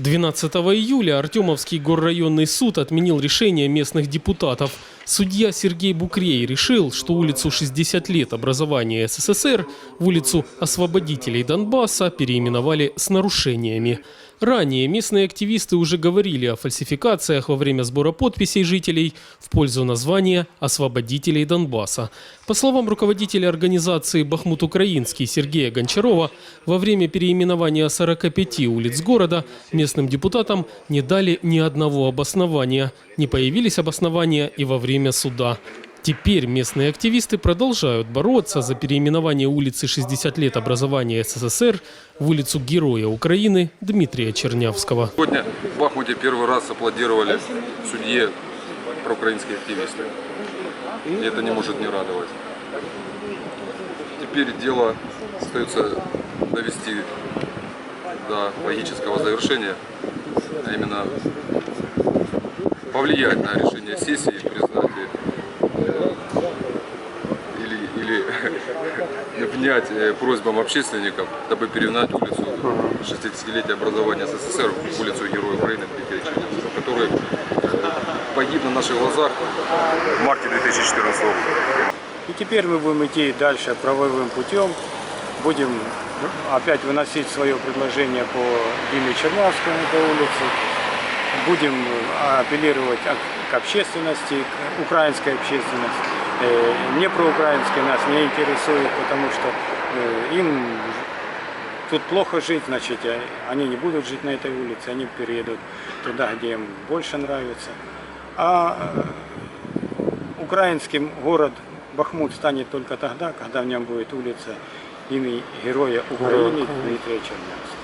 12 июля Артемовский горрайонный суд отменил решение местных депутатов. Судья Сергей Букрей решил, что улицу 60 лет образования СССР в улицу освободителей Донбасса переименовали с нарушениями. Ранее местные активисты уже говорили о фальсификациях во время сбора подписей жителей в пользу названия «Освободителей Донбасса». По словам руководителя организации «Бахмут Украинский» Сергея Гончарова, во время переименования 45 улиц города местным депутатам не дали ни одного обоснования. Не появились обоснования и во время суда. Теперь местные активисты продолжают бороться за переименование улицы 60 лет образования СССР в улицу Героя Украины Дмитрия Чернявского. Сегодня в Бахмуте первый раз аплодировали судье проукраинские активисты. И это не может не радовать. Теперь дело остается довести до логического завершения, а именно повлиять на решение сессии, признать э, или, или внять э, просьбам общественников, дабы переименовать улицу 60-летия образования СССР улицу Героя Украины Дмитрия Чернявского, который погиб на наших глазах в марте 2014 года. И теперь мы будем идти дальше правовым путем. Будем опять выносить свое предложение по Диме Чернявскому по улице. Будем апеллировать к общественности, к украинской общественности. Э, Не проукраинские нас не интересует, потому что э, им тут плохо жить, значит, э, они не будут жить на этой улице, они переедут туда, где им больше нравится. А э, украинским город Бахмут станет только тогда, когда в нем будет улица имени Героя Украины Дмитрия Чернявского.